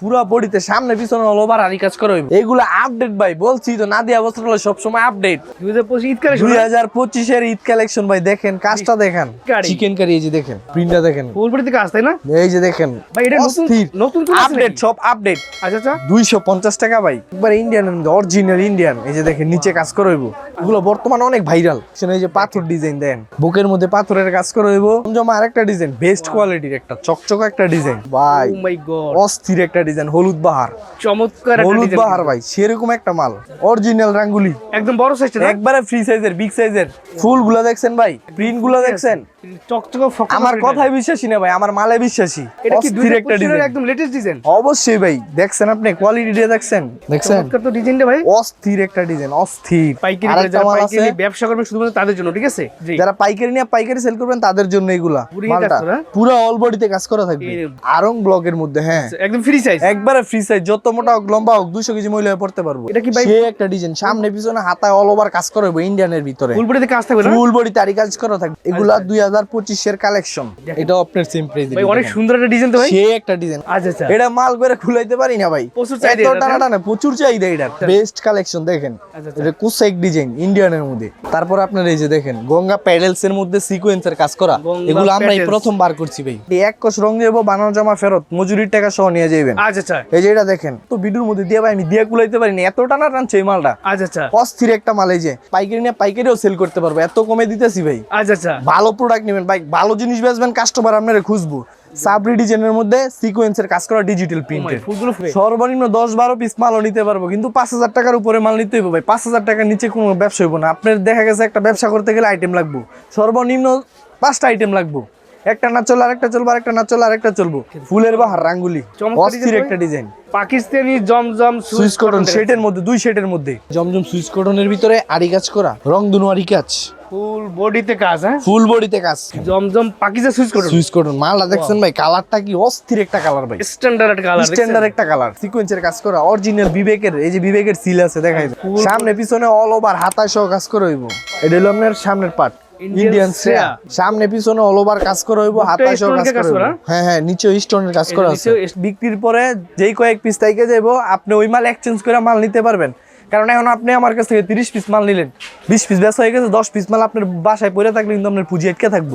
পুরা বডিতে সামনে পিছনে অল ওভার কাজ করা হইব। এগুলো আপডেট ভাই বলছি তো নাদিয়া বস্ত্র সব সময় আপডেট দুই হাজার পঁচিশ ঈদ কালেকশন দুই হাজার পঁচিশের ঈদ কালেকশন ভাই দেখেন কাজটা দেখেন। চিকেন কারি এই যে দেখেন প্রিন্টটা দেখেন। ফুলবাড়ি থেকে আসতে না? এই যে দেখেন ভাই এটা নতুন নতুন আপডেট সব আপডেট আচ্ছা আচ্ছা। দুইশো পঞ্চাশ টাকা ভাই। একবার ইন্ডিয়ান অরিজিনাল ইন্ডিয়ান এই যে দেখেন নিচে কাজ করে হইব। এগুলো বর্তমানে অনেক ভাইরাল এই যে পাথর ডিজাইন দেন বুকের মধ্যে পাথরের কাজ করে হইব। জমা আরেকটা ডিজাইন বেস্ট কোয়ালিটির একটা চকচক একটা ডিজাইন ভাই ও মাই গড অস্থির একটা ডিজাইন হলুদ বাহার। চমৎকার হলুদ বাহার ভাই সেরকম একটা মাল অরিজিনাল রাঙ্গুলি। একদম বড় সাইজটা একবারে ফ্রি সাইজের বিগ সাইজের ফুলগুলা দেখছেন ভাই প্রিন্টগুলা দেখছেন? আমার করে বিশ্বাসী না ভাই আমার মালে বিশ্বাসী। এটা কি অস্থির একটা ডিজাইন একদম লেটেস্ট ডিজাইন অবশ্যই ভাই দেখছেন আপনি কোয়ালিটি দেখছেন। দেখছেন? চমৎকার ডিজাইনটা ভাই। অস্থির একটা ডিজাইন অস্থির। পাইকারি যারা পাইকারি ব্যবসা করবে শুধুমাত্র তাদের জন্য ঠিক আছে? যারা পাইকারি নিয়ে পাইকারি সেল করবেন তাদের জন্য এগুলা পুরো মালটা। পুরো অল বডিতে কাজ করা থাকবে। আরং ব্লকের মধ্যে হ্যাঁ। একদম ফ্রি সাইজ একবারে ফ্রি সাইজ যত মোটা হোক লম্বা হোক দুশো কেজি মহিলা পড়তে পারব। এটা কি ভাই- সে একটা ডিজাইন সামনে পিছনে হাতায় অল ওভার কাজ করা হবে ইন্ডিয়ানের ভিতরে। ফুলবাড়ি থেকে কাজ থাকবে না? ফুল বডি তারি কাজ করা থাকবে। এগুলা দুই হাজার পঁচিশের কালেকশন এটাও আপনার সেম প্রাইস ভাই অনেক সুন্দর একটা ডিজাইন তো ভাই। সে একটা ডিজাইন আচ্ছা আচ্ছা। এটা মাল করে খুলাইতে পারি না ভাই। প্রচুর চাহিদা এত টানা টানা প্রচুর চাহিদা এটার বেস্ট কালেকশন দেখেন। আচ্ছা। এটা কুসাইক ডিজাইন ইন্ডিয়ানের মধ্যে। তারপর আপনার এই যে দেখেন গঙ্গা প্যাডেলস এর মধ্যে সিকোয়েন্সের কাজ করা। এগুলো আমরা প্রথম বার করছি ভাই। এক কোষ রং দেবো বানানো জমা ফেরত। মজুরির টাকা সহ নিয়ে যাবেন আচ্ছা আচ্ছা। এই যে এটা দেখেন তো ভিডিওর মধ্যে দিয়ে ভাই আমি দিয়ে কুলাইতে পারি না এত টানা টানছে এই মালটা। আচ্ছা আচ্ছা। অস্থির একটা মাল এই যে। পাইকারি নিয়ে পাইকারিও সেল করতে পারব। এত কমে দিতেছি ভাই। আচ্ছা আচ্ছা। ভালো প্রোডাক্ট নেবেন ভাই ভালো জিনিস বেচবেন কাস্টমার আপনারা খুঁজবো। সাবরি ডিজাইনের মধ্যে সিকোয়েন্সের কাজ করা ডিজিটাল প্রিন্টের সর্বনিম্ন দশ বারো পিস মালও নিতে পারব কিন্তু পাঁচ হাজার টাকার উপরে মাল নিতে হইব ভাই। পাঁচ হাজার টাকার নিচে কোনো ব্যবসা হইব না। আপনার দেখা গেছে একটা ব্যবসা করতে গেলে আইটেম লাগবো। সর্বনিম্ন পাঁচটা আইটেম লাগবো। একটা না চলবে আরেকটা চলবো আরেকটা না চলবে আরেকটা চলবো। ফুলের বাহার রাঙ্গুলি চমৎকার অস্থির একটা design Pakistani Zamzam Swiss cotton শেডের মধ্যে দুই শেডের মধ্যে। জমজম সুইচ কটনের ভিতরে আরি কাজ করা রং দুনো আরি কাজ ফুল বডিতে কাজ হ্যাঁ? ফুল বডিতে কাজ। জমজম সুইচ মালটা দেখছেন ভাই কালারটা কি অস্থির একটা কালার ভাই। স্ট্যান্ডার্ড কালার স্ট্যান্ডার্ড একটা কালার সিকোয়েন্সের কাজ করা অরিজিনাল বিবেকের এই যে বিবেকের সিল আছে দেখাই সামনে পিছনে অল ওভার হাতায় সহ কাজ করে হইব। এটা হলো আপনার সামনের পার্ট ইন্ডিয়ান শ্রেয়া। সামনে পিছনে অল ওভার কাজ করে হইব হাতায় সহ কাজ করে হ্যাঁ হ্যাঁ নিচে স্টোনের কাজ করা আছে। বিক্রির পরে যেই কয়েক পিস তাইকে যাইবো আপনি ওই মাল এক্সচেঞ্জ করে মাল নিতে পারবেন। কারণ এখন আপনি আমার কাছ থেকে তিরিশ পিস মাল নিলেন বিশ পিস বেচা হয়ে গেছে দশ পিস মাল আপনার বাসায় পড়ে থাকলে কিন্তু আপনার পুঁজি আটকে থাকব।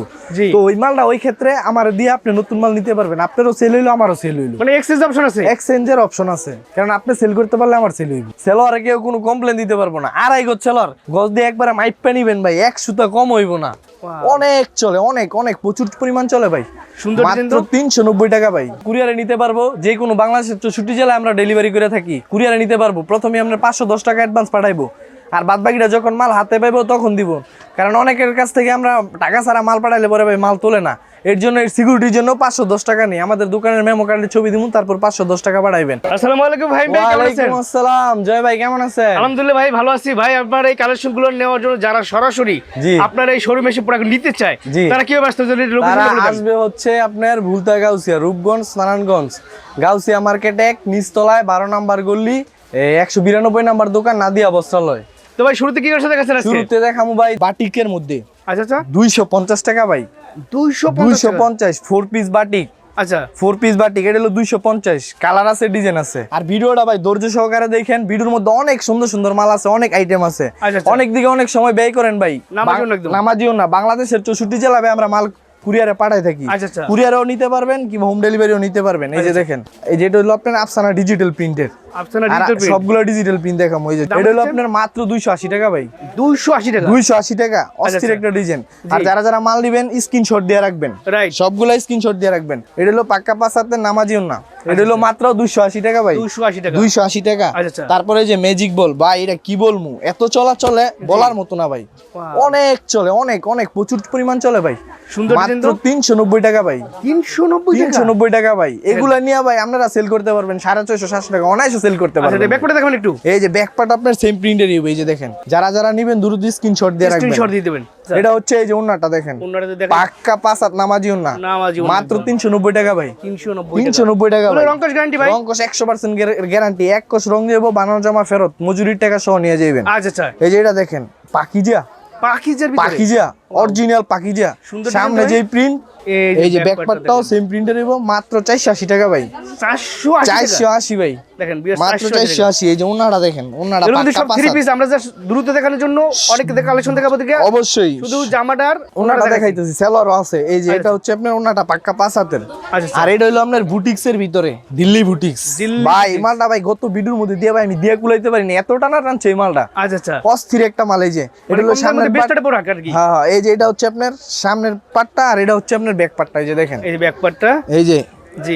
তো ওই মালটা ওই ক্ষেত্রে আমার দিয়ে আপনি নতুন মাল নিতে পারবেন। আপনারও সেল হইল আমারও সেল হইল। মানে এক্সচেঞ্জ অপশন আছে? এক্সচেঞ্জের অপশন আছে। কারণ আপনি সেল করতে পারলে আমার সেল হইবে। সেলরে কেউ কোনো কমপ্লেন দিতে পারব না। আড়াই গজ সেলর গজ দিয়ে একবারে মাইপ নিবেন ভাই এক সুতা কম হইব না। অনেক চলে অনেক অনেক প্রচুর পরিমাণ চলে ভাই। সুন্দর মাত্র তিনশো নব্বই টাকা ভাই। কুরিয়ারে নিতে পারব যে কোনো বাংলাদেশের ছুটি জেলায় আমরা ডেলিভারি করে থাকি কুরিয়ারে নিতে পারব। প্রথমে আমরা পাঁচশো দশ টাকা অ্যাডভান্স পাঠাইবো। আর বাদ বাকিটা যখন মাল হাতে পাইবো তখন দিব। কারণ অনেকের কাছ থেকে আমরা টাকা ছাড়া মাল পাঠাইলে পরে ভাই মাল তোলে না। এর জন্য এর সিকিউরিটির জন্য পাঁচশো দশ টাকা নেই। আমাদের দোকানের মেমো কার্ডের ছবি দিব তারপর পাঁচশো দশ টাকা বাড়াইবেন। আসসালামু আলাইকুম ভাই ওয়ালাইকুম আসসালাম। জয় ভাই কেমন আছেন? আলহামদুলিল্লাহ ভাই ভালো আছি। ভাই আপনার এই কালেকশনগুলো নেওয়ার জন্য যারা সরাসরি আপনার এই শোরুমে এসে প্রোডাক্ট নিতে চায় তারা কীভাবে আসতে তারা আসবে হচ্ছে আপনার ভুলতা গাউসিয়া রূপগঞ্জ নারায়ণগঞ্জ। গাউসিয়া মার্কেট এক নিচতলায় বারো নাম্বার গল্লি একশো বিরানব্বই নাম্বার দোকান নাদিয়া বস্ত্রালয়। তো ভাই শুরুতে কি সাথে দেখাচ্ছেন শুরুতে দেখামু ভাই বাটিকের মধ্যে। আচ্ছা আচ্ছা। দুইশো পঞ্চাশ টাকা ভাই। 250 দুইশো টাকা। পঞ্চাশ ফোর পিস বাটিক আচ্ছা ফোর পিস বাটিক এটা হলো দুইশো পঞ্চাশ কালার আছে ডিজাইন আছে আর ভিডিওটা ভাই ধৈর্য সহকারে দেখেন ভিডিওর মধ্যে অনেক সুন্দর সুন্দর মাল আছে অনেক আইটেম আছে আচ্ছা, আচ্ছা। অনেক দিকে অনেক সময় ব্যয় করেন ভাই। নামাজিও না বাংলাদেশের চৌষট্টি জেলায় আমরা মাল কুরিয়ারে পাঠাই থাকি। আচ্ছা, আচ্ছা। কুরিয়ারেও নিতে পারবেন কিংবা হোম ডেলিভারিও নিতে পারবেন। এই যে দেখেন এই যেটা হলো আপনার আফসানা ডিজিটাল প্রিন্টের আপনারা আর ডিজিটাল সবগুলো ডিজিটাল প্রিন্ট দেখাম ওই যে। এটা হলো আপনার মাত্র দুইশো আশি টাকা ভাই। 280 টাকা? দুইশো আশি টাকা অস্থির আচ্ছা। একটা ডিজাইন আর যারা যারা মাল নিবেন স্ক্রিনশট দিয়ে রাখবেন। রাইট স্ক্রিনশট দিয়ে রাখবেন। এটা হলো পাক্কা নামাজিও না। এটা হলো মাত্র দুইশো আশি টাকা ভাই। 280 টাকা। দুইশো আশি টাকা। আচ্ছা, আচ্ছা। তারপরে যে ম্যাজিক বল ভাই এটা কি বলমু? এত চলা চলে বলার মতো না ভাই। অনেক চলে অনেক অনেক প্রচুর পরিমাণ চলে ভাই। সুন্দর তিনশো নব্বই টাকা ভাই। 390 টাকা? তিনশো নব্বই টাকা ভাই। এগুলা নিয়ে ভাই আপনারা সেল করতে পারবেন। সাড়ে ছয়শো সাতশো টাকা। অনায়াসে সেল করতে আচ্ছা পারবেন। একটু? এই যে আপনার সেম প্রিন্টের এই যে দেখেন। যারা যারা নিবেন দ্রুত স্ক্রিনশট দিয়ে রাখবেন। স্ক্রিনশট দিয়ে দিবেন। এটা হচ্ছে এই যে ওন্নাটা দেখেন। পাক্কা পাঁচ হাত নামাজি ওন্না। মাত্র তিনশো নব্বই টাকা ভাই। তিনশো নব্বই টাকা। গ্যারান্টি ভাই। রং একশো পার্সেন্ট গ্যারান্টি এক কোষ রং দেবো বানানো জমা ফেরত। মজুরির টাকা সহ নিয়ে যাবেন আচ্ছা আচ্ছা। এই যে এটা দেখেন পাকিজা। ভিতরে? পাকিজা। অরিজিনাল পাকিজা সামনে যে প্রিন্ট এই যে ব্যাক পার্টটাও সেম প্রিন্টের এবং মাত্র চারশো আশি টাকা ভাই। চারশো চারশো আশি ভাই। দেখেন মাত্র চারশো চারশো আশি এই যে ওনারা দেখেন মধ্যে পাক্কা সব থ্রি পিস আমরা জাস্ট দ্রুত দেখানোর জন্য অনেক কালেকশন দেখাবো দেখে। অবশ্যই। শুধু জামাটার ওনাটা দেখাইতেছি সেলরও আছে। এই যে এটা হচ্ছে আপনার ওনাটা পাক্কা পাঁচ হাতের আচ্ছা, আচ্ছা। আর এটা হলো আপনার বুটিক্স এর ভিতরে দিল্লি বুটিক্স। ভাই এই মালটা ভাই গত ভিডিওর মধ্যে দিয়ে ভাই আমি দিয়ে কুলাইতে পারিনি। এত টানা টানছে এই মালটা। আচ্ছা আচ্ছা। অস্থির একটা মাল এই যে। এটা মানে হলো পাট- বেস্টটা পড়া আর কি। হ্যাঁ হ্যাঁ এই যে এটা হচ্ছে আপনার সামনের পাটটা আর এটা হচ্ছে আপনার ব্যাক পাটটা এই যে দেখেন। এই ব্যাক পার্টটা এই যে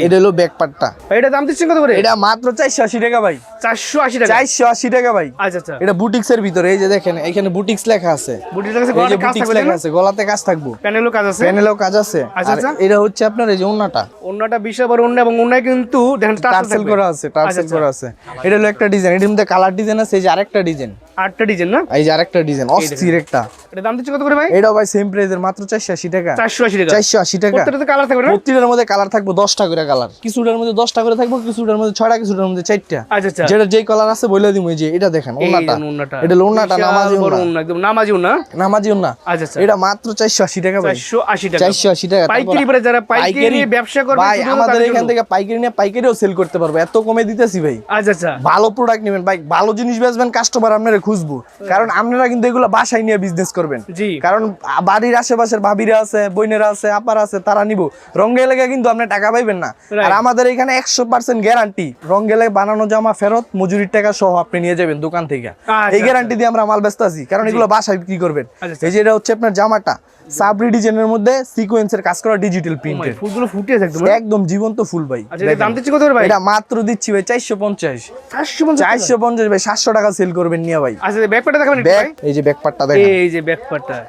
এটা হলো ব্যাক পাটটা। এটা দাম দিচ্ছেন কত করে? এটা মাত্র চারশো আশি টাকা ভাই। চারশো আশি টাকা? চারশো আশি টাকা ভাই। আচ্ছা আচ্ছা। এটা বুটিক্স এর ভিতরে এই যে দেখেন এখানে বুটিক্স লেখা আছে। এই যে গলাতে কাজ বুটিক্স থাকবে লেখা আছে গলাতে কাজ থাকব। প্যানেলও কাজ আছে? প্যানেলেও কাজ আছে। আচ্ছা। এটা হচ্ছে আপনার এই যে ওন্নাটা বিশাল বড় অন্য এবং অন্য কিন্তু দেখেন টার্সেল করা আছে টার্সেল আচ্ছা, করা আছে। এটা হলো একটা ডিজাইন এটার মধ্যে কালার ডিজাইন আছে এই যে আরেকটা ডিজাইন আটটা ডিজাইন না? এই যে আরেকটা ডিজাইন অস্থির একটা। এটা দাম দিচ্ছে কত করে ভাই? এটাও ভাই সেম প্রাইসের মাত্র চারশো আশি টাকা। চারশো আশি টাকা। চারশো আশি টাকা। প্রত্যেকটাতে কালার থাকবে না? প্রতিটার মধ্যে কালার থাকবে দশটা করে কালার কিছুটার মধ্যে দশটা করে থাকব কিছুটার মধ্যে ছয়টা কিছুটার মধ্যে চারটা। আচ্ছা আচ্ছা। যেটা যেই কালার আছে বলে যে এটা দেখেন ওন্নাটা। এটা হলো নামাজি ওন্না, একদম নামাজি ওন্না। নামাজি ওনা আচ্ছা আচ্ছা। এটা মাত্র চারশো আশি টাকা ভাই। টাকা। চারশো আশি টাকা। পাইকারি পরে যারা পাইকারি ব্যবসা করবে ভাই আমাদের এখান থেকে পাইকারি নিয়ে পাইকারিও সেল করতে পারব। এত কমে দিতেছি ভাই। আচ্ছা আচ্ছা। ভালো প্রোডাক্ট নেবেন। ভাই ভালো জিনিস বেচবেন কাস্টমার আপনারা খুঁজবো। কারণ আপনারা কিন্তু এগুলো বাসায় নিয়ে বিজনেস করবেন। জি। কারণ বাড়ির আশেপাশের ভাবিরা আছে বোনেরা আছে আপারা আছে তারা নিব। রঙে লেগে কিন্তু আপনি টাকা পাইবেন না। আর আমাদের এখানে একশো পার্সেন্ট গ্যারান্টি রঙে লেগে বানানো জামা ফেরত মজুরির টাকা সহ আপনি নিয়ে যাবেন দোকান থেকে। আচ্ছা, এই গ্যারান্টি দিয়ে আমরা মাল ব্যস্ত আছি কারণ এগুলো বাসায় বিক্রি করবেন। আচ্ছা, এই যে এটা হচ্ছে আপনার জামাটা। সাবরি ডিজাইনের মধ্যে সিকোয়েন্সের কাজ করা ডিজিটাল ও মাই, ফুলগুলো ফুটে আছে একদম একদম জীবন্ত ফুল ভাই। আচ্ছা দাম দিচ্ছে কত ভাই? এটা মাত্র দিচ্ছি ভাই চারশো পঞ্চাশ। চারশো পঞ্চাশ টাকা? চারশো পঞ্চাশ ভাই সাতশো টাকা সেল করবেন নিয়ে ভাই। আচ্ছা ব্যাক পার্টটা দেখাবেন একটু ভাই? এই যে ব্যাগ দেখেন। এই যে ব্যাক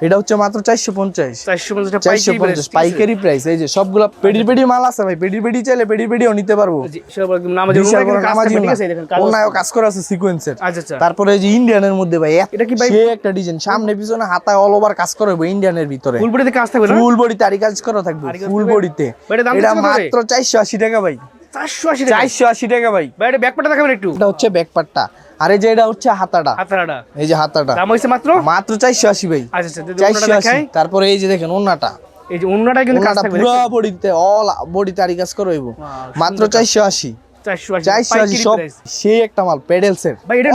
এটা হচ্ছে মাত্র চারশো পঞ্চাশ। চারশো পঞ্চাশ টাকা চারশো পাইকারি পঞ্চাশ পাইকারি প্রাইস এই যে সবগুলো পেডি পেডি মাল আছে ভাই পেডি পেডি চাইলে পেডি পেডিও নিতে পারব। জি, সব একদম নামাজি কাজ নামাজি ঠিক আছে, এই দেখেন, কাজ ওনায়ও কাজ করা আছে সিকোয়েন্সের আচ্ছা আচ্ছা। তারপরে এই যে ইন্ডিয়ানের মধ্যে ভাই এটা কি ভাই? সে একটা ডিজাইন সামনে পিছনে হাতায় অল ওভার কাজ করা হবে ইন্ডিয়ানের ভিতরে। ফুলপুরিতে কাজ থাকবে না? ফুল বডিতে আরি কাজ করা থাকবে ফুল বডিতে এটা মাত্র চারশো আশি টাকা ভাই। চারশো আশি টাকা? চারশো আশি টাকা ভাই। ভাই এটা দেখাবেন একটু? এটা হচ্ছে আর এই যে এটা হচ্ছে হাতাটা। হাতারাটা এই যে হাতাটা। দাম হয়েছে মাত্র? মাত্র চারশো আশি ভাই। আচ্ছা আচ্ছা যদি চারশো ওন্নাটা আশি। দেখাই। তারপরে এই যে দেখেন ওনাটা এই যে অন্যটা কিন্তু কাজ থাকবে। পুরো বডিতে অল বডিতে আরি কাজ করা হইব। মাত্র চারশো আশি। চারশো আশি চারশো আশি পাইকারি সব price। সেই একটা মাল পেডেলসের ভাই এটা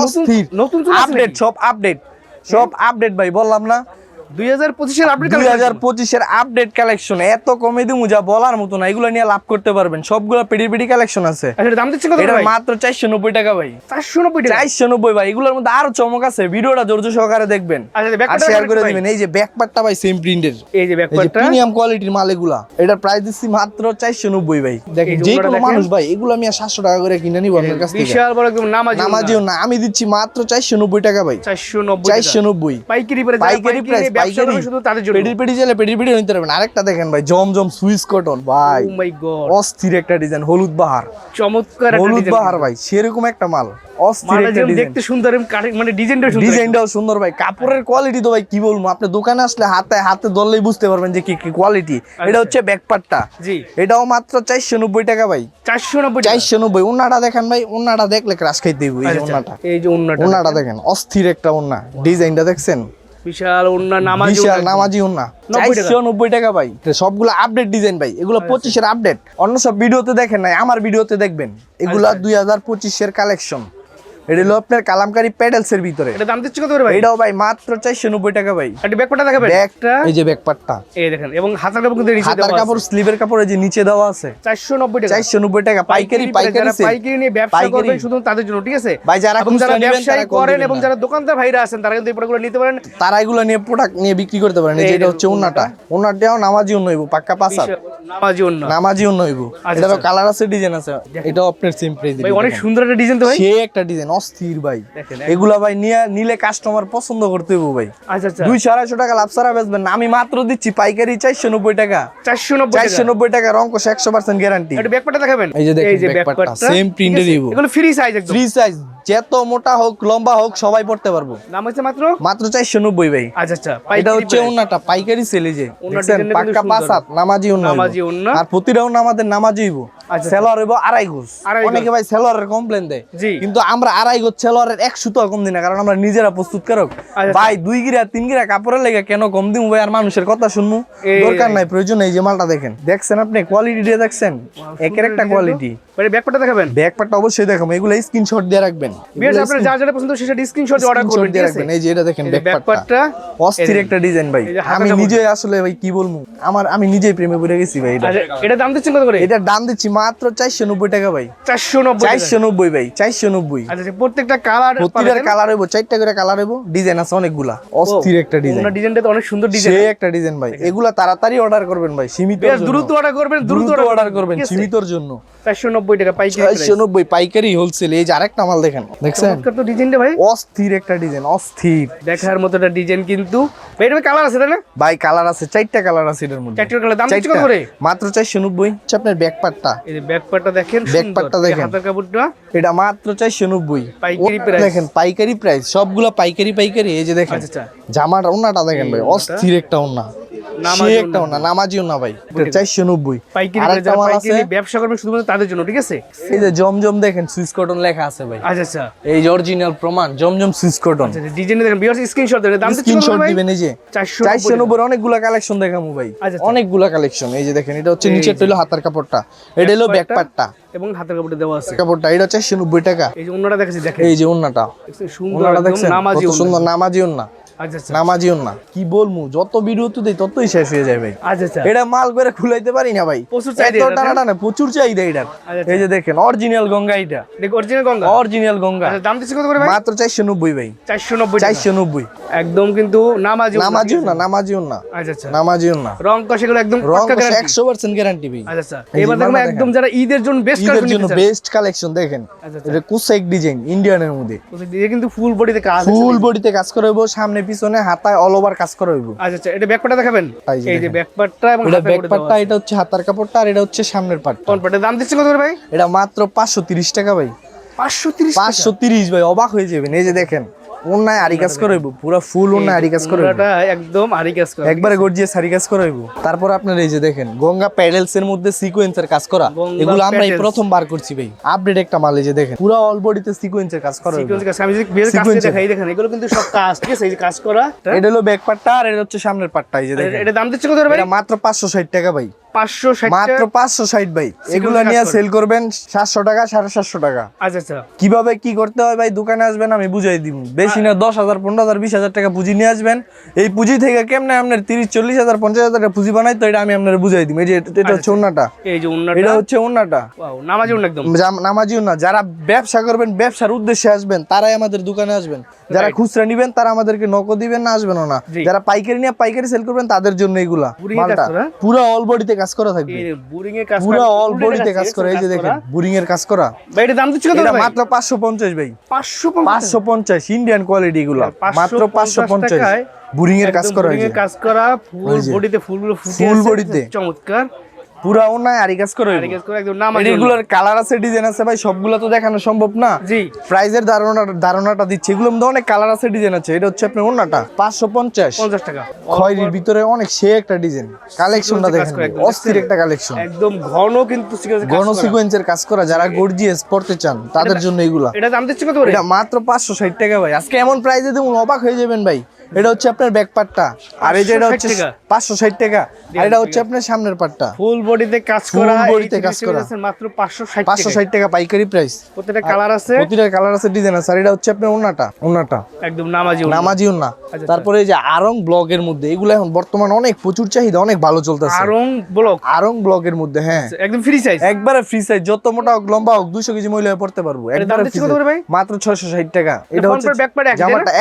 নতুন নতুন আপডেট সব আপডেট সব আপডেট ভাই বললাম না। দুই হাজার আপডেট দুই হাজার আপডেট কালেকশন এত কমে দিমু যা বলার মতো না এগুলো নিয়ে লাভ করতে পারবেন। সবগুলো পেডি পেডি কালেকশন আছে। আচ্ছা দাম দিচ্ছে কত এটা মাত্র চারশো নব্বই টাকা ভাই। চারশো নব্বই টাকা? চারশো নব্বই ভাই এগুলোর মধ্যে আরও চমক আছে ভিডিওটা ধৈর্য সহকারে দেখবেন। আচ্ছা আর শেয়ার করে দিবেন এই যে ভাই সেম প্রিন্টের এই যে ব্যাক এই যে পার্টটা প্রিমিয়াম কোয়ালিটির মাল এগুলা। এটার প্রাইস দিচ্ছি মাত্র চারশো নব্বই ভাই। দেখেন যে যে কোনো মানুষ ভাই এগুলো আমি সাতশো টাকা করে কিনে নিবো আপনার কাছ থেকে। বিশাল বড় একদম নামাজি নামাজিও না। আমি দিচ্ছি মাত্র চারশো নব্বই টাকা ভাই। চারশো নব্বই চারশো নব্বই। পাইকারি প্রাইস পাইকারি। শুধু তাদের জন্য। পেডি পেডি চাইলে পেডি পেডি নিতে পারবেন। আরেকটা দেখেন ভাই জমজম সুইস কটন ভাই। ও মাই গড অস্থির একটা ডিজাইন হলুদ বাহার। চমৎকার একটা হলুদ বাহার ভাই সেরকম একটা মাল। অস্থির একটা ডিজাইন দেখতে সুন্দর মানে ডিজাইনটা সুন্দর। ডিজাইনটাও সুন্দর ভাই। কাপড়ের কোয়ালিটি তো ভাই কি বলব? আপনি দোকানে আসলে হাতে হাতে ধরলেই বুঝতে পারবেন যে কি কি কোয়ালিটি এটা হচ্ছে ব্যাকপার্টটা জি। এটাও মাত্র চারশো নব্বই টাকা ভাই। চারশো নব্বই টাকা। চারশো নব্বই। উন্নাটা দেখেন ভাই উন্নাটা দেখলে ক্রাশ খাইতে এই যে আচ্ছা, এই যে দেখেন অস্থির একটা উন্না ডিজাইনটা দেখছেন? বিশাল উন্না নামাজি বিশাল নামাজি উন্না। 90 টাকা। ভাই। সবগুলো আপডেট ডিজাইন ভাই। এগুলো পঁচিশের আপডেট অন্য সব ভিডিওতে দেখেন নাই আমার ভিডিওতে দেখবেন। এগুলা আচ্ছা। দুই হাজার পঁচিশের কালেকশন এটা হলো আপনার কালামকারি প্যাডেলস এর ভিতরে। এটা দাম দিচ্ছে কত করে ভাই? এটাও ভাই মাত্র চারশো নব্বই টাকা ভাই। দেখাবেন? ব্যাগটা এই যে ব্যাকপাটটা এই দেখেন এবং হাতার কাপড় কিন্তু নিচে হাতার দেওয়া কাপড় স্লিভের কাপড় যে নিচে দেওয়া আছে। চারশো নব্বই টাকা। চারশো নব্বই টাকা পাইকারি পাইকারি যারা পাইকারি নিয়ে ব্যবসা করবেন শুধু তাদের জন্য ঠিক আছে? ভাই যারা যারা তারা করেন এবং যারা দোকানদার ভাইরা আছেন তারা কিন্তু এই প্রোডাক্টগুলো নিতে পারেন। তারা এগুলো নিয়ে প্রোডাক্ট নিয়ে বিক্রি করতে পারেন। এই যে এটা হচ্ছে ওনাটা। ওনাটাও নামাজি অন্য পাক্কা বিশাল নামাজি অন্য। নামাজি অন্য হইব। এটারও। কালার আছে ডিজাইন আছে। এটাও আপনার সেম প্রাইস ভাই অনেক সুন্দর একটা ডিজাইন তো ভাই? সে একটা ডিজাইন অস্থির ভাই। এগুলা ভাই নিয়ে নিলে কাস্টমার পছন্দ করতে হইব ভাই। আচ্ছা আচ্ছা। টাকা লাভ সারা বেচবেন আমি মাত্র দিচ্ছি পাইকারি চারশো নব্বই টাকা। চারশো নব্বই চারশো নব্বই টাকা রঙ্কশ একশো পার্সেন্ট গ্যারান্টি একটা ব্যাকপার্টটা দেখাবেন? এই যে দেখেন এগুলো ফ্রি সাইজ একদম। ফ্রি সাইজ যত মোটা হোক লম্বা হোক সবাই পড়তে পারব। দাম হচ্ছে মাত্র? মাত্র চারশো নব্বই ভাই। আচ্ছা আচ্ছা এটা হচ্ছে উন্নাটা ওনাটা পাইকারি সেলে যে। পাক্কা পাঁচ নামাজি ওন্না। আর প্রতিটা ওন্না আমাদের নামাজি আচ্ছা। সেলোয়ার হইব আড়াই গোছ অনেকে ভাই সেলোয়ারের কমপ্লেন দেয়। কিন্তু আমরা আড়াই গোছ সেলোয়ারের এক সুতো কম দিই না কারণ আমরা নিজেরা প্রস্তুত আচ্ছা। ভাই দুই গিরা তিন গিরা কাপড়ের লেগে কেন কম দিমু ভাই? আর মানুষের কথা এই- দরকার নাই প্রয়োজন এই যে মালটা দেখেন। দেখছেন আপনি? কোয়ালিটি দিয়ে দেখছেন? একের একটা কোয়ালিটি দেখাবেন? অবশ্যই দেখাবো। এগুলো স্ক্রিনশট দিয়ে রাখবেন। বিয়ার্স আপনারা যা যেটা পছন্দ সেটা স্ক্রিনশট দিয়ে অর্ডার করবেন দিয়ে রাখবেন। এই যে এটা দেখেন অস্থির একটা ডিজাইন ভাই। আমি। নিজে আসলে ভাই কি বলব? আমার আমি নিজেই প্রেমে পড়ে গেছি ভাই এটা। আচ্ছা এটা দাম দিচ্ছেন কত করে? এটা দাম দিচ্ছি মাত্র চারশো নব্বই টাকা ভাই। চারশো নব্বই চারশো নব্বই ভাই চারশো নব্বই। আচ্ছা আচ্ছা, প্রত্যেকটা কালার প্রতিটার কালার হইব চারটা করে কালার হইব ডিজাইন আছে অনেকগুলা। অস্থির একটা ডিজাইন ডিজাইনটা তো অনেক সুন্দর ডিজাইন ডিজাইন একটা ডিজাইন ভাই। এগুলা তাড়াতাড়ি অর্ডার করবেন ভাই সীমিত দ্রুত অর্ডার করবেন দ্রুত দ্রুত অর্ডার করবেন। সীমিতর জন্য। টাকা পাইকারি চারশো নব্বই পাইকারি হোলসেল এই যে আরেকটা মাল দেখেন দেখছেন? চমৎকার ডিজাইনটা ভাই। অস্থির একটা ডিজাইন অস্থির। দেখার মতো একটা ডিজাইন কিন্তু। ভাই এটা কালার আছে তাই না? ভাই কালার আছে চারটা কালার আছে এটার মধ্যে। চারটি কালার দাম কত করে? মাত্র চারশো নব্বই। আপনার ব্যাক পার্টটা এই যে ব্যাক পার্টটা দেখেন ব্যাক পার্টটা দেখেন। হাতের কাপড়টা। এটা মাত্র চারশো নব্বই। পাইকারি price। দেখেন পাইকারি প্রাইস সবগুলা পাইকারি পাইকারি এই যে দেখেন। আচ্ছা আচ্ছা। জামাটা ওনাটা দেখেন ভাই অস্থির একটা ওনা নামাজি সে একটা ওনা ভাই। চারশো নব্বই। পাইকারি আর price, একটা যারা মাল আছে। পাইকারি ব্যবসা করবেন শুধুমাত্র তাদের জন্য ঠিক আছে? এই যে জমজম দেখেন সুইস কটন লেখা আছে ভাই। আচ্ছা আচ্ছা। এই যে অরিজিনাল প্রমাণ জমজম সুইস কটন। ডিজাইন দেখেন বিয়ার্স স্ক্রিনশট দেবেন দাম স্ক্রিনশট দিবেন এই যে। চারশো চারশো নব্বই অনেকগুলা কালেকশন দেখামু ভাই। আচ্ছা, আচ্ছা। অনেকগুলা কালেকশন এই যে দেখেন এটা হচ্ছে এই নিচের যে। হলো হাতার কাপড়টা। এটা হলো ব্যাক পার্টটা এবং হাতের দেওয়া আছে। কাপড়টা এটা চারশো নব্বই টাকা। এই যে অন্যটা দেখাচ্ছি দেখেন। এই যে ওন্নাটা। সুন্দর নামাজি সুন্দর নামাজি ওন্না আচ্ছা আচ্ছা। নামাজি ওন্না কি বলমু যত ভিডিও তো দেই ততই শেষ হয়ে যায় ভাই। আচ্ছা আচ্ছা। এটা মাল করে খুলাইতে পারি না ভাই। প্রচুর চাহিদা টানা টানা প্রচুর চাহিদা আচ্ছা। এই যে দেখেন অরিজিনাল গঙ্গা এটা। অরিজিনাল গঙ্গা? অরিজিনাল গঙ্গা। দাম দিচ্ছি কত করে ভাই? মাত্র চারশো নব্বই ভাই। চারশো নব্বই টাকা। চারশো নব্বই। একদম কিন্তু নামাজি ওন্না, নামাজিও না? নামাজিও না আচ্ছা আচ্ছা। নামাজিও না রং কষেগুলো একদম রং পাক্কা guarantee। একশো পার্সেন্ট গ্যারান্টি ভাই। আচ্ছা আচ্ছা। এবার একদম যারা ঈদের জন্য বেস্ট ঈদের কালেকশন জন্য বেস্ট কালেকশন দেখেন। এটা কুসাইক ডিজাইন ইন্ডিয়ানের মধ্যে। দিয়ে কিন্তু ফুল বডিতে কাজ ফুল বডিতে কাজ করা সামনে পিছনে হাতায় অল ওভার কাজ করা হইব। আচ্ছা আচ্ছা এটা ব্যাকপার্টটা দেখাবেন? এই যে। ব্যাকপার্টটা এবং এটা হাতের ব্যাক বডি পার্টটা দেওয়া আছে। এটা হচ্ছে হাতার কাপড়টা আর এটা হচ্ছে সামনের পার্ট কোন পার্টের দাম দিচ্ছে কত করে ভাই? এটা মাত্র পাঁচশো তিরিশ টাকা ভাই। পাঁচশো তিরিশ পাঁচশো তিরিশ ভাই অবাক হয়ে যাবেন। এই যে দেখেন আরি কাজ করে হইব পুরো ফুল আরি কাজ করে হইব। একদম আরি কাজ করা। একবারে কাজ করা হইব। তারপর আপনার এই যে দেখেন গঙ্গা প্যাডেলস এর মধ্যে সিকোয়েন্সের কাজ করা। এগুলো আমরা এই প্রথম বার করছি ভাই। আপডেট একটা মাল এই যে দেখেন পুরো অল বডিতে সিকোয়েন্সের কাজ করা কাজ আমি বের কাজ দেখাই দেখেন এগুলো কিন্তু সব কাজ ঠিক আছে? এই যে কাজ করা এটা হলো ব্যাক পার্টটা আর এটা হচ্ছে সামনের পার্টটা এই যে দেখেন। এটা দাম দিচ্ছি কত ভাই? এটা মাত্র পাঁচশো ষাট টাকা ভাই। পাঁচশো ষাট মাত্র পাঁচশো ষাট ভাই। এগুলো নিয়ে সেল করবেন সাতশো টাকা সাড়ে সাতশো টাকা। আচ্ছা আচ্ছা। কীভাবে কি করতে হয় ভাই? দোকানে আসবেন আমি বুঝাই দিব বেশি না দশ হাজার পনেরো হাজার বিশ হাজার টাকা পুঁজি নিয়ে আসবেন। এই পুঁজি থেকে কেমনে আপনার তিরিশ চল্লিশ হাজার পঞ্চাশ হাজার টাকা পুঁজি বানাই তো এটা আমি আপনার বুঝাই দিব। এই যে এটা- হচ্ছে এই যে এটা হচ্ছে ওন্নাটা ওয়াও নামাজি উন্ন একদম। যারা ব্যবসা করবেন ব্যবসার উদ্দেশ্যে আসবেন তারাই আমাদের দোকানে আসবেন। যারা খুচরা নিবেন তারা আমাদেরকে নকদ দিবেন না আসবেনও না। যারা পাইকারি নিয়ে পাইকারি সেল করবেন তাদের জন্য এগুলা মালটা? পুরো অল বডিতে কাজ করা থাকবে। পুরো অল বডিতে কাজ করে। এই যে দেখেন। বোরিং এর কাজ করা। এটা দাম দিচ্ছি কত মাত্র পাঁচশো পঞ্চাশ ভাই। পাঁচশো পাঁচশো পঞ্চাশ ইন্ডিয়ান কোয়ালিটি গুলো মাত্র পাঁচশো পঞ্চাশ টাকায় বুরিং এর কাজ করা হয়েছে কাজ করা ফুল। বডিতে ফুলগুলো ফুল Full আছে, body তে। চমৎকার পুরা অন্যায় আরি কাজ করা আর কাজ করা একদম নামাজি এগুলোর কালার আছে ডিজাইন আছে ভাই সবগুলো তো দেখানো সম্ভব না। জি। প্রাইজের ধারণা ধারণাটা দিচ্ছে এগুলোর মধ্যে অনেক কালার আছে ডিজাইন আছে। এটা হচ্ছে আপনার পাঁচশো পঞ্চাশ। পঞ্চাশ টাকা। খয়েরির ভিতরে অনেক সে একটা ডিজাইন কালেকশনটা দেখেন অস্থির একটা কালেকশন একদম ঘন কিন্তু করা। সিকোয়েন্সের কাজ করা যারা গর্জিয়াস পড়তে চান তাদের জন্য এগুলা। এটা দাম দিচ্ছি কত এটা মাত্র পাঁচশো ষাট টাকা ভাই। আজকে এমন প্রাইসে দেবো অবাক হয়ে যাবেন ভাই। এটা হচ্ছে আপনার ব্যাক পার্টটা আর এই যে এটা হচ্ছে টাকা। পাঁচশো ষাট টাকা। আর এটা হচ্ছে আপনার সামনের পার্টটা ফুল বডিতে কাজ করা body তে কাজ করা। মাত্র পাঁচশো ষাট পাঁচশো ষাট টাকা পাইকারি প্রাইস প্রত্যেকটা কালার আছে। প্রতিটা কালার আছে ডিজাইন আছে। আর এটা হচ্ছে আপনার ওনাটা ওনাটা একদম নামাজি উন্ন। নামাজিও না আচ্ছা। তারপরে এই যে আরং ব্লগের মধ্যে এগুলো এখন বর্তমান অনেক প্রচুর চাহিদা অনেক ভালো চলতেছে। আরং ব্লক আরং ব্লগের মধ্যে হ্যাঁ। একদম ফ্রি সাইজ একবারে ফ্রি সাইজ যত মোটা হোক লম্বা হোক দুশো কেজি মহিলা পড়তে পারব। একবারে? মাত্র ছয়শো ষাট টাকা। এটা হচ্ছে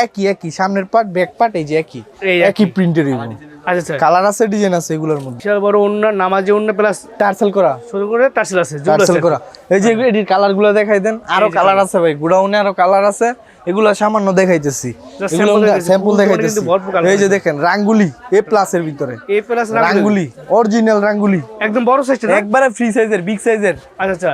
একই একই সামনের পার্ট ব্যাক এই যে একই। একই। প্রিন্টের আচ্ছা আচ্ছা। কালার আছে ডিজাইন আছে এগুলোর মধ্যে। বিশাল বড় অন্য নামাজি অন্য প্লাস টার্সেল করা। শুরু করে টার্সেল আছে টার্সেল করা। এই যে এটির কালার দেখাই দেন আরও কালার আছে ভাই গুডাউনে আরও কালার আছে এগুলো সামান্য দেখাইতেছি। এগুলো স্যাম্পল দেখাইতেছি কিন্তু ভরপুর colour এই যে দেখেন রাঙ্গুলি এ প্লাস এর ভিতরে। এ প্লাস রাঙ্গুলি। অরিজিনাল রাঙ্গুলি। একদম বড় সাইজটা না? একবারে ফ্রি সাইজের বিগ সাইজের আচ্ছা আচ্ছা।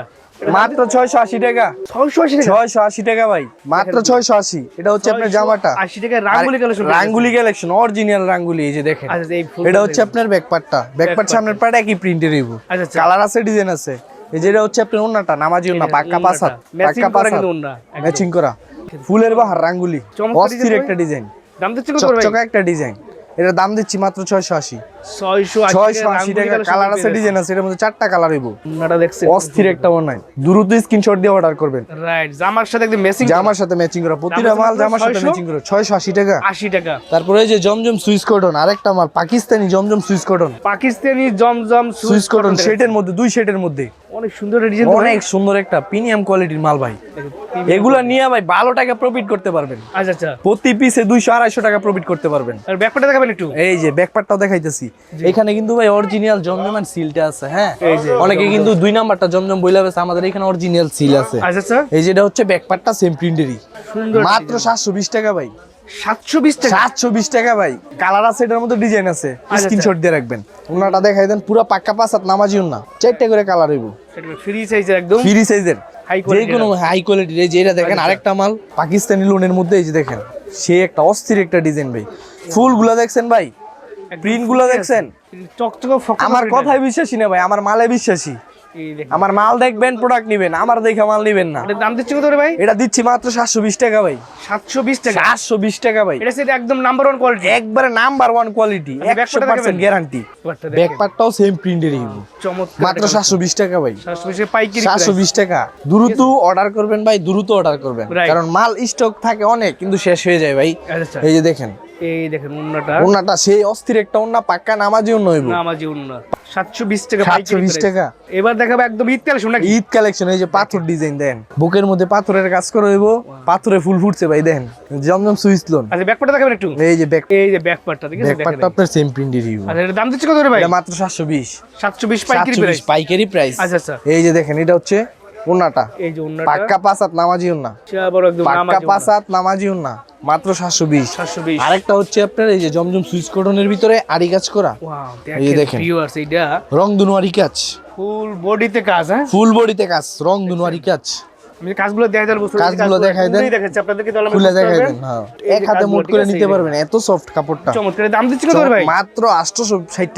মাত্র ছয়শো আশি টাকা। ছয়শো আশি ছয়শো আশি টাকা ভাই। মাত্র ছয়শো আশি এটা হচ্ছে আপনার জামাটা। আশি টাকা রাঙ্গুলি কালেকশন রাঙ্গুলি কালেকশন অরিজিনাল রাঙ্গুলি এই যে দেখেন। আচ্ছা এটা হচ্ছে আপনার ব্যাক পার্টটা ব্যাক সামনের পার্ট একই প্রিন্টের আচ্ছা কালার আছে ডিজাইন আছে। এই যেটা হচ্ছে আপনার ওন্নাটা নামাজি ওন্না পাক্কা পাসাত পাক্কা পাসাত। ম্যাচিং করা। ফুলের বাহার রাঙ্গুলি। অস্থির একটা ডিজাইন দাম দিচ্ছি একটা ডিজাইন এটার দাম দিচ্ছি মাত্র ছয়শো আশি। 680 ছয়শো আশি টাকা কালার আছে ডিজাইন আছে এটার মধ্যে চারটা কালার হইব। ওন্নাটা অস্থির একটা অনলাইন দ্রুত স্ক্রিনশট দিয়ে অর্ডার করবেন। রাইট জামার সাথে একদম ম্যাচিং জামার সাথে ম্যাচিং করা প্রতিটা মাল জামার সাথে ম্যাচিং করা। ছয়শো আশি টাকা। 80 টাকা। তারপরে এই যে জমজম সুইস কটন আরেকটা মাল Pakistani Zamzam Swiss cotton Pakistani Zamzam Swiss cotton শেডের মধ্যে দুই শেডের মধ্যে। অনেক সুন্দর ডিজাইন অনেক সুন্দর একটা প্রিমিয়াম কোয়ালিটির মাল ভাই। এগুলা নিয়ে ভাই ভালো টাকা প্রফিট করতে পারবেন। আচ্ছা আচ্ছা। প্রতি পিসে দুইশো আড়াইশো টাকা প্রফিট করতে পারবেন। আর দেখাবেন একটু। এই যে ব্যাকপারটাও দেখাইতেছি। এখানে কিন্তু ভাই অরিজিনাল জমজমের সিলটা আছে হ্যাঁ? অনেকে কিন্তু দুই নাম্বারটা জমজম বইলা বেছে আমাদের এখানে অরিজিনাল সিল আছে। আচ্ছা আচ্ছা। এই যেটা হচ্ছে ব্যাকপারটা সেম প্রিন্টেরই মাত্র সাতশো বিশ টাকা ভাই। 720 টাকা? সাতশো বিশ টাকা ভাই। কালার আছে এটার মধ্যে ডিজাইন আছে। আচ্ছা। স্ক্রিনশট দিয়ে রাখবেন। ওনাটা দেখাই দেন পুরো পাক্কা পাসাত নামাজি না চারটে করে কালার হইব। ফ্রি সাইজের একদম? ফ্রি সাইজের High যে কোনো হাই কোয়ালিটির এই যে এটা দেখেন। আরেকটা মাল পাকিস্তানি লোনের মধ্যে এই যে দেখেন সে একটা অস্থির একটা ডিজাইন ভাই। ফুলগুলো দেখছেন ভাই? প্রিন্টগুলো দেখছেন? চকচকে আমার কথাই বিশ্বাসী না ভাই আমার মালে বিশ্বাসী। দেয়। এই দেখেন। আমার মাল দেখবেন প্রোডাক্ট নিবেন আমার দেখে মাল নিবেন না। দাম দিচ্ছি কত ভাই? এটা দিচ্ছি মাত্র সাতশো বিশ টাকা ভাই। 720 টাকা? সাতশো বিশ টাকা ভাই। এটা সেটা একদম নাম্বার ওয়ান কোয়ালিটি একবারে নাম্বার ওয়ান কোয়ালিটি একশো পার্সেন্ট গ্যারান্টি ব্যাকপারটাও সেম প্রিন্টেরই চমৎকার। মাত্র সাতশো বিশ টাকা ভাই। 720 পাইকারি সাতশো বিশ টাকা। দ্রুত অর্ডার করবেন ভাই দ্রুত অর্ডার করবেন। কারণ মাল স্টক থাকে অনেক কিন্তু শেষ হয়ে যায় ভাই। আচ্ছা। এই যে দেখেন এই দেখেন উন্নাটা ওনাটা সেই অস্থির একটা ওনা পাক্কা নামাজি অন্য হইব। নামাজি উন্না 720 টাকা 720 টাকা। এবার দেখাবো একদম ঈদ কালেকশন নাকি? ঈদ কালেকশন এই যে পাথর ডিজাইন দেন বুকের মধ্যে পাথরের কাজ করে হইব। পাথরে ফুল ফুটছে ভাই দেখেন। জমজম সুইচ লোন আচ্ছা ব্যাকপাটা দেখাবেন একটু? এই যে ব্যাক এই যে ব্যাক পার্টটা দেখেন ব্যাকপারটা আপনার সেম প্রিন্টের রিভিউ আচ্ছা এটা দাম দিচ্ছি কত করে ভাই? এটা মাত্র সাতশো বিশ। 720 পাইকারি প্রাইস পাইকারি প্রাইস আচ্ছা আচ্ছা। এই যে দেখেন এটা হচ্ছে ওনাটা এই যে পাক্কা নামাজি ওনা বড় একদম পাক্কা নামাজি পাসাত নামাজি ওনা মাত্র সাতশো বিশ। 720 আরেকটা হচ্ছে আপনার এই যে জমজম সুইচ কোডনের ভিতরে কাজ করা। ওয়াও এই যে দেখেন। ভিউয়ার্স রং দুনোয়ারি কাজ। ফুল বডিতে কাজ হ্যাঁ? ফুল বডিতে কাজ রং দুনোয়ারি কাজ। আমি কাজগুলো দেখাই দেন কাজগুলো দেখাই দেন। দেখাচ্ছি আপনাদেরকে তাহলে খুলে দেখাই দেন হ্যাঁ। এক হাতে মুট করে নিতে পারবেন এত সফট কাপড়টা। চমৎকার দাম দিচ্ছি কত ভাই? মাত্র আটশোশো ষাট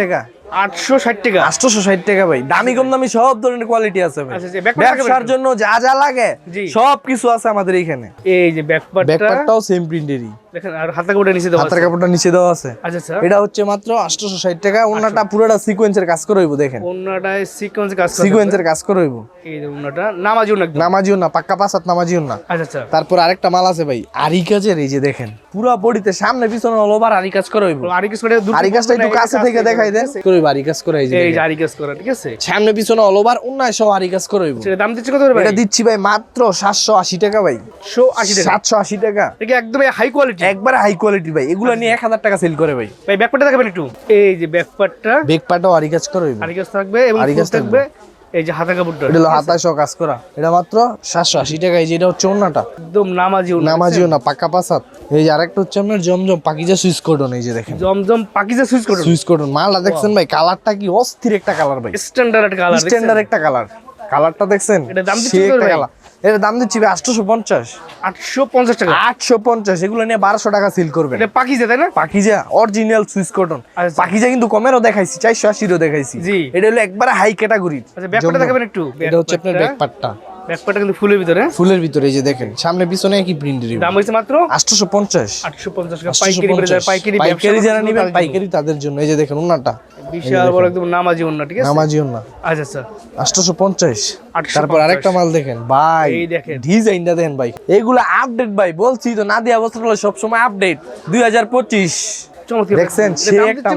টাকা 860 টাকা। আটশো ষাট টাকা ভাই। দামি কম দামি সব ধরনের কোয়ালিটি আছে ভাই। আচ্ছা, আচ্ছা, ব্যবসার জন্য যা যা লাগে সবকিছু সব কিছু আছে আমাদের এইখানে। এই যে ব্যাক ব্যাকপ্যাকটাও সেম প্রিন্টেরই দেখেন আর হাতে কোটা নিচে দেওয়া হাতের কাপড়টা নিচে দেওয়া আছে। আচ্ছা আচ্ছা। এটা হচ্ছে মাত্র আটশোশো ষাট টাকা ওনাটা পুরোটা সিকোয়েন্সের কাজ করে হইব দেখেন। ওন্নাটায় সিকোয়েন্স কাজ করা সিকোয়েন্সের কাজ করে হইব। এই যে ওন্নাটা নামাজি ওন্না নামাজিও না পাক্কা পাসাত নামাজিও না। আচ্ছা আচ্ছা। তারপর আরেকটা মাল আছে ভাই আরি কাজের এই যে দেখেন। পুরা বডিতে সামনে পিছনে অল ওভার আরি কাজ করে হইব। আরিকাস করে আরি কাজটা একটু কাছে থেকে দেখাই করে। আরি কাজ করে এই যে এই যে দেখেন। করা ঠিক আছে? সামনে পিছনে অল ওভার অন্যায় সহ আরি কাজ করে হইব। সেটা দাম দিচ্ছে কত ভাই? এটা দিচ্ছি ভাই মাত্র সাতশো আশি টাকা ভাই। 180 টাকা। সাতশো আশি টাকা। এটা একদম হাই কোয়ালিটি একবারে হাই কোয়ালিটি ভাই। এগুলো নিয়ে এক হাজার টাকা সেল করে ভাই। ভাই ব্যাকপার্টটা দেখাবেন একটু? এই যে ব্যাকপার্টটা বেগ আরি কাজ করে হইব। আরিকাস থাকবে এবং আরি কাজ থাকবে। এই যে হাতা কাপড়টা। এটা হলো হাতায় সহ কাজ করা। এটা মাত্র সাতশো আশি টাকা। এই যে এটা হচ্ছে অন্যটা একদম নামাজিও নামাজিও না পাকা পাসাত এই যে আরেকটা হচ্ছে আপনার জমজম পাকিজা সুইচ কোডন এই যে দেখেন। জমজম পাকিজা সুইচ করুন সুইচ কোডন মালটা দেখছেন ভাই কালারটা কি অস্থির একটা কালার ভাই। স্ট্যান্ডার্ড কালার স্ট্যান্ডার্ড একটা কালার। কালারটা দেখছেন? এটা দাম দিচ্ছি কালার। এর দাম দিচ্ছি ভাই আটশোশো পঞ্চাশ। 850 টাকা। আটশো পঞ্চাশ এগুলো নিয়ে বারোশো টাকা সেল করবেন। এটা পাকিজা তাই না? Pakiza original Swiss cotton. Pakiza কিন্তু কমেরও দেখাইছি চারশো আশিরও দেখাইছি। জি। এটা হলো একবারে হাই ক্যাটাগরির আচ্ছা ব্যাকপার্টটা দেখাবেন একটু। এটা হচ্ছে আপনার ব্যাক ব্যাকপার্টটা কিন্তু ফুলের ভিতরে ফুলের ভিতরে এই যে দেখেন সামনে পিছনে একই প্রিন্টের দাম হয়েছে মাত্র? আটশোশো পঞ্চাশ 850 টাকা পাইকারি পাইকারি পাইকারি যারা নিবেন। পাইকারি তাদের জন্য। এই যে দেখেন ওনাটা বিশাল বড় একদম নামাজি ওন্না ঠিক আছে? নামাজিও না আচ্ছা আচ্ছা। আটশোশো পঞ্চাশ 850 তারপর আরেকটা মাল দেখেন ভাই এই দেখেন। ডিজাইনটা দেখেন ভাই। এগুলো আপডেট ভাই বলছি তো নাদিয়া বস্ত্র সবসময় আপডেট দুই হাজার পঁচিশ। চমৎকার। দেখছেন সে একটা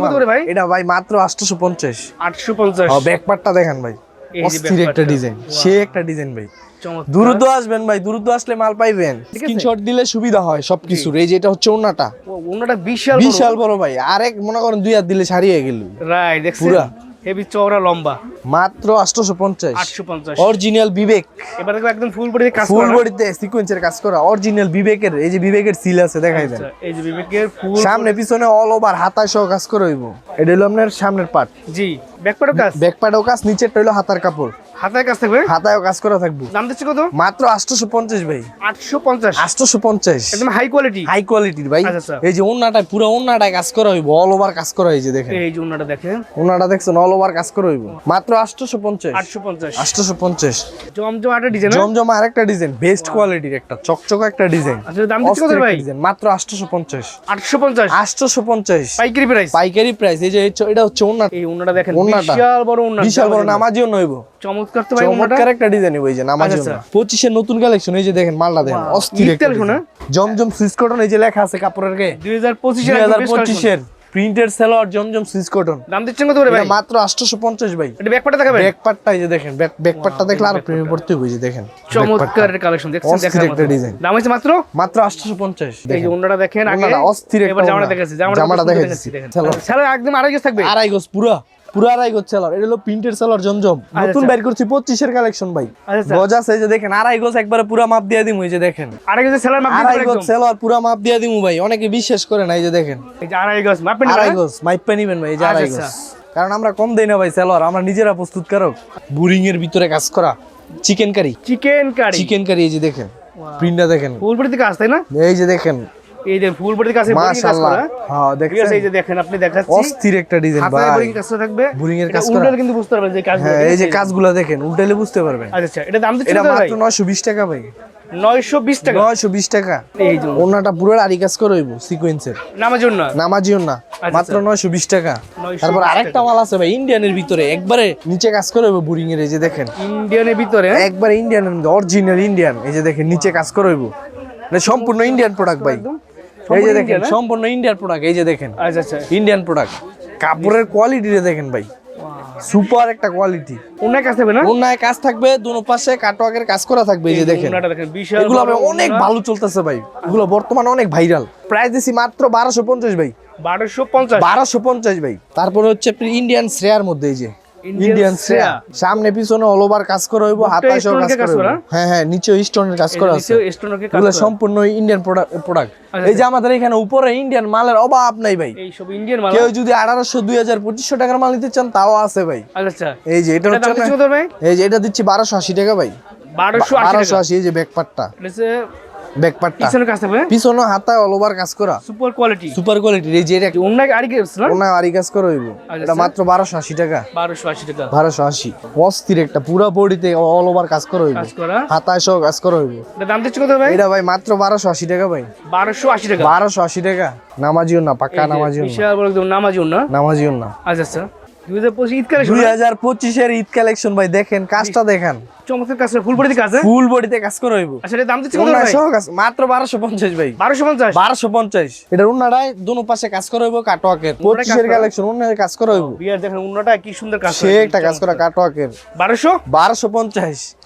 এটা ভাই মাত্র আটশোশো পঞ্চাশ 850 ব্যাক পার্টটা দেখেন ভাই। অস্থির একটা ডিজাইন সে একটা ডিজাইন ভাই। দ্রুত আসবেন ভাই দ্রুত আসলে মাল পাইবেন। স্ক্রিনশট দিলে সুবিধা হয় সবকিছুর। এই যে এটা হচ্ছে ওনাটা ওন্নাটা বিশাল বিশাল বড় ভাই। আরেক মনে করেন দুই হাত দিলে ছাড়িয়ে গেল। রাইট দেখছেন? পুরা। হেভি চওড়া লম্বা। মাত্র আটশোশো পঞ্চাশ। 850 অরিজিনাল বিবেক। এবার একদম ফুল বডি কাজ ফুল বডিতে সিকোয়েন্সের কাজ করা। অরিজিনাল বিবেকের এই যে বিবেকের সিল আছে দেখাই দেন। আচ্ছা, এই যে বিবেকের ফুল সামনে পিছনে অল ওভার হাতায় সহ কাজ করে হইব। এটা হলো আপনার সামনের পাট। জি ব্যাকপার্টও কাজ? ব্যাক পাটেও কাজ নিচেরটা হলো হাতার কাপড়। হাতের কাজ থাকবে? হাতায়ও কাজ করা থাকব। দাম দিচ্ছে কত? মাত্র আটশোশো পঞ্চাশ ভাই আটশো পঞ্চাশ আটশোশো পঞ্চাশ একদম হাই কোয়ালিটি হাই কোয়ালিটির ভাই। এই যে ওনাটায় পুরো ওনাটায় কাজ করা হইব অল ওভার কাজ করা হয়েছে দেখেন। এই যে ওনাটা দেখেন। ওনাটা দেখছেন অল ওভার কাজ করা হইব। মাত্র আটশোশো পঞ্চাশ আটশো পঞ্চাশ আটশোশো পঞ্চাশ জমজম আটা ডিজাইন জমজমা আরেকটা ডিজাইন বেস্ট কোয়ালিটির একটা চকচকা একটা ডিজাইন আচ্ছা দাম দিচ্ছে কত ভাই? মাত্র পাইকারি প্রাইস পাইকারি প্রাইস এই যে এটা হচ্ছে এই দেখেন। বিশাল বড় বিশাল বড় নামাজিও নইব চমৎকার তো ভাই ওনাটা চমৎকার একটা ডিজাইন যে নামাজি আচ্ছা, পঁচিশের নতুন কালেকশন এই যে দেখেন মালটা দেখেন অস্থির। জমজম সুইস কটন এই যে লেখা আছে কাপড়ের গায়ে দুই হাজার দুই পঁচিশের হাজার পঁচিশের। Printed salwar Zamzam Swiss cotton. দাম দিচ্ছেন কত করে ভাই? মাত্র আটশোশো পঞ্চাশ ভাই। এটা ব্যাকপার্টে দেখাবেন? ব্যাকপার্টটা এই যে দেখেন ব্যাকপার্টটা ব্যাক পার্টটা দেখলে আরও প্রেমে পড়তে হবে যে দেখেন। চমৎকারের কালেকশন দেখছেন? দেখেন দেখার মতো। design। দাম হইছে মাত্র? মাত্র আটশোশো পঞ্চাশ এই যে ওন্ডাটা দেখেন আগে অস্থির একটা এবার জামাটা। দেখাচ্ছি জামাটা দেখাচ্ছি। দেখেন। সালোয়ার একদম আড়াই গজ থাকবে? আড়াই গজ পুরা। পুরো আড়াই গোছ সেলার এটা হলো প্রিন্টেড সেলার জমজম। নতুন আচ্ছা। বের করছি পঁচিশের কালেকশন ভাই। আচ্ছা গজ আছে যে দেখেন আড়াই গোছ একবারে পুরা মাপ দিয়ে দিমু এই যে দেখেন। আড়াই গেজ সেলার মাপ আড়াই গোছ সেলার পুরা মাপ দিয়ে দিমু ভাই অনেকে বিশ্বাস করে না এই যে দেখেন। এই যে আড়াই গেজ মাপেন আড়াই গোছ মাইপা নিবেন ভাই এই যে আড়াই আচ্ছা, গোছ কারণ আমরা কম দেই না ভাই সেলার আমরা নিজেরা প্রস্তুত কারক। বুরিং এর ভিতরে কাজ করা chicken curry. Chicken curry. Chicken curry এই যে দেখেন। প্রিন্টটা দেখেন। না? এই যে দেখেন এই যে কাছে বোরিং কাজ মাশাআল্লাহ। করা হ্যাঁ দেখেন এই যে দেখেন আপনি দেখাচ্ছি। অস্থির একটা ডিজাইন হাতে ভাই। বোরিং কাজ থাকবে। Boring এর কাজ করা। উল্টালে কিন্তু বুঝতে পারবেন যে কাজ হ্যাঁ এই যে কাজগুলা দেখেন উল্টাইলে বুঝতে পারবেন। আচ্ছা আচ্ছা এটা দাম দিচ্ছেন এটা মাত্র নয়শো বিশ টাকা ভাই। 920 টাকা? নয়শো বিশ টাকা। এই যে ওনাটা পুরো আড়ি কাজ করে হইব সিকোয়েন্সের নামার জন্য আচ্ছা, মাত্র নয়শো বিশ টাকা। তারপর আরেকটা মাল আছে ভাই ইন্ডিয়ানের ভিতরে। একবারে নিচে কাজ করে হইব বুরিং এর এই যে দেখেন। ইন্ডিয়ানের ভিতরে? একবারে ইন্ডিয়ান অরিজিনাল ইন্ডিয়ান এই যে দেখেন নিচে কাজ করে হইব। সম্পূর্ণ ইন্ডিয়ান প্রোডাক্ট ভাই। এই যে দেখেন? সম্পূর্ণ ইন্ডিয়ান প্রোডাক্ট এই যে দেখেন। আচ্ছা আচ্ছা। ইন্ডিয়ান প্রোডাক্ট কাপড়ের কোয়ালিটিটা দেখেন ভাই। সুপার একটা কোয়ালিটি অনেক কাজ থাকবে না? অন্যায় কাজ থাকবে দুনো পাশে কাটওয়ার্কের কাজ করা থাকবে এই যে দেখেন। এগুলো অনেক ভালো চলতেছে ভাই। এগুলো বর্তমানে অনেক ভাইরাল প্রাইস দিছি মাত্র বারোশো পঞ্চাশ ভাই। 1250 বারোশো পঞ্চাশ ভাই। তারপরে হচ্ছে ইন্ডিয়ান শ্রেয়ার মধ্যে এই যে। ইন্ডিয়ান শ্রেয়া। সামনে পিছনে অল ওভার কাজ করা হইব বুকটা হাতায় কাজ করা? হ্যাঁ হ্যাঁ নিচে স্টোনের কাজ করা আছে। কাজ এগুলো সম্পূর্ণ ইন্ডিয়ান প্রোডাক্ট আচ্ছা, এই যে আমাদের এখানে উপরে ইন্ডিয়ান মালের অভাব নাই ভাই। এই সব ইন্ডিয়ান মাল? কেউ যদি আঠারোশো দুই হাজার পঁচিশশো টাকার মাল নিতে চান তাও আছে ভাই। আচ্ছা আচ্ছা। এই যে এটা হচ্ছে এই যে এটা দিচ্ছি বারোশো আশি টাকা ভাই। 1280 বারোশো টাকা। আশি এই যে ব্যাকপারটা হচ্ছে পিছনে কাজ থাকবে? পিছনে হাতায় অল ওভার কাজ করা। সুপার কোয়ালিটি সুপার কোয়ালিটির এই যে এটা অনেক আড়ি গেছ না? ওনা আরি কাজ করা হইব। আচ্ছা, এটা মাত্র বারোশো আশি টাকা। 1280 টাকা। বারোশো আশি। অস্থির একটা পুরা বডিতে অল ওভার কাজ করা হইব। কাজ করা। হাতায় সহ কাজ করা হইব। এটা দাম দিচ্ছেন কত ভাই? এটা ভাই মাত্র বারোশো আশি টাকা ভাই। 1280 টাকা। বারোশো আশি টাকা। নামাজিও না পাক্কা নামাজিও না বিশাল বড় একদম নামাজি না নামাজিও না আচ্ছা আচ্ছা 2025 ঈদ কালেকশন দুই হাজার পঁচিশের ঈদ কালেকশন ভাই দেখেন কাজটা দেখেন। চমৎকার কাজ ফুল বডি কাজ হ্যাঁ? ফুল বডিতে কাজ করে হইব। আচ্ছা দাম দিচ্ছেন কত ভাই? সহ কাজ মাত্র বারোশো পঞ্চাশ ভাই। 1250 বারোশো পঞ্চাশ। এটা উন্নারায় দোনো পাশে কাজ করা হইব কাটওয়াকের? কালেকশন উন্নয়ের কাজ করা হইব। বিয়ার দেখেন উন্নটা কি সুন্দর কাজ সে একটা কাজ করা কাটওয়াকের 1200 বারোশো পঞ্চাশ।